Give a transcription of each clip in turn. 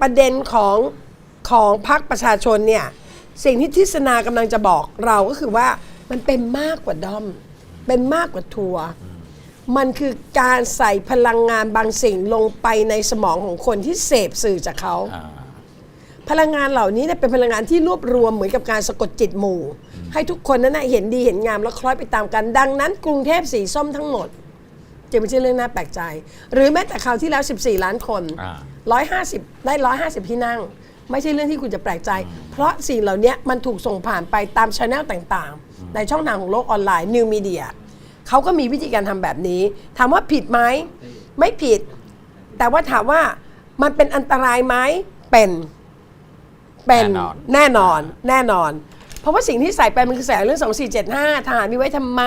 ประเด็นของของพรรคประชาชนเนี่ยสิ่งที่ทิศนากำลังจะบอกเราก็คือว่ามันเป็นมากกว่าด้อม เป็นมากกว่าทัวร์มันคือการใส่พลังงานบางสิ่งลงไปในสมองของคนที่เสพสื่อจากเขาอ่าพลังงานเหล่านี้เนี่ยเป็นพลังงานที่รวบรวมเหมือนกับการสะกดจิตหมู่ ให้ทุกคนนั้นนะเห็นดีเห็นงามแล้วคล้อยไปตามกัน ดังนั้น กรุงเทพสีส้มทั้งหมด จึงไม่ใช่เรื่องน่าแปลกใจ หรือแม้แต่คราวที่แล้ว 14 ล้านคน อ่า 150 ได้ 150 ที่นั่ง ไม่ใช่เรื่องที่คุณจะแปลกใจ เพราะสิ่งเหล่านี้มันถูกส่งผ่านไปตามช anel ต่างๆ ในช่องทางของโลกออนไลน์นิวมีเดียเขาก็มีวิธีการทำแบบนี้ถามว่าผิดไหมไม่ผิด แต่ว่าถามว่ามันเป็นอันตรายไหมเป็น เป็นแน่นอน แน่นอนแน่นอน เพราะว่าสิ่งที่ใส่ไปมันคือใส่เรื่อง 2475ทหารมีไว้ทำไม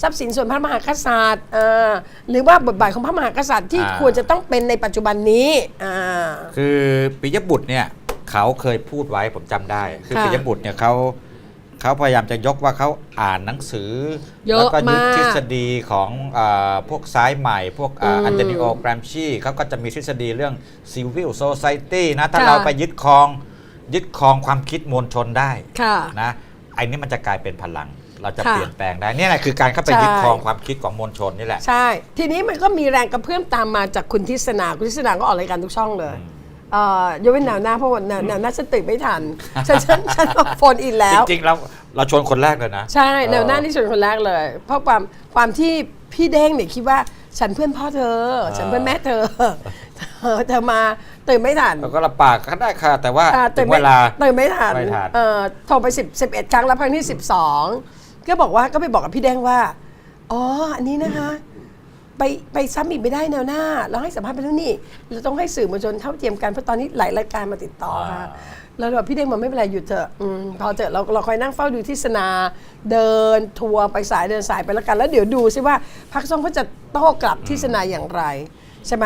ทรัพย์สินส่วนพระมหากษัตริย์อ่าหรือว่าบทบาทของพระมหากษัตริย์ที่อ่าควรจะต้องเป็นในปัจจุบันนี้อ่าคือปิยบุตรเนี่ยเขาเคยพูดไว้ผมจำได้ คือค่ะปิยบุตรเนี่ยเขาเขาพยายามจะยกว่าเขาอ่านหนังสือเยอะแล้วก็ยึดมากทฤษฎีของอาพวกซ้ายใหม่ พวกอาอืมอันเตนิโอแกรมชีเขาก็จะมีทฤษฎีเรื่อง civil society นะถ้าค่ะเราไปยึดครอง ยึดครองความคิดมวลชนได้ค่ะนะไอ้นี่มันจะกลายเป็นพลัง เราจะค่ะเปลี่ยนแปลงได้เนี่ยแหละคือการเข้าไปใช่ยึดครองความคิดของมวลชนนี่แหละ ใช่ ทีนี้มันก็มีแรงกระเพื่อมตามมาจากคุณทิศนาคุณทิศนาก็ออกรายการทุกช่องเลยเอ่อยกเว้นแนวหน้าเพราะว่าแนวแนวหน้าฉันตื่นไม่ทันฉันฉันฉันโฟนอินแล้ว จริงๆเราเราชวนคนแรกเลยนะ ใช่แนวหน้าเออที่สุดคนแรกเลย เพราะความความที่พี่เด้งเนี่ยคิดว่าฉันเพื่อนพ่อเธอ ฉันเพื่อนแม่เธอ เธอเธอมาตื่นไม่ทันเราก็รับปากก็ได้ค่ะ แต่ว่าอ่าถึตื่นงไม่เวลา ตื่นไม่ทันไม่ทัน เอ่อโทรไป10 11 ครั้งแล้วครั้งที่ 12 ก็บอกว่าก็ไปบอกกับพี่แดงว่า อ๋อ อันนี้นะคะ ไปไปซ้ำอีกไม่ได้แนวหน้า เราให้สัมภาษณ์ไปแล้วนี่ เราต้องให้สื่อมวลชนเท่าเทียมกันเพราะตอนนี้หลายรายการมาติดต่อค่ะ แล้วเราบอกพี่เด้งบอกไม่เป็นไรหยุดเถอะอืมพอเถอะเราเราคอยนั่งเฝ้าดูที่สนา เดินทัวร์ไปสายเดินสายไปแล้วกัน แล้วเดี๋ยวดูซิว่าพักส้มเขาจะโต้กลับที่สนาอย่างไร ใช่ไหม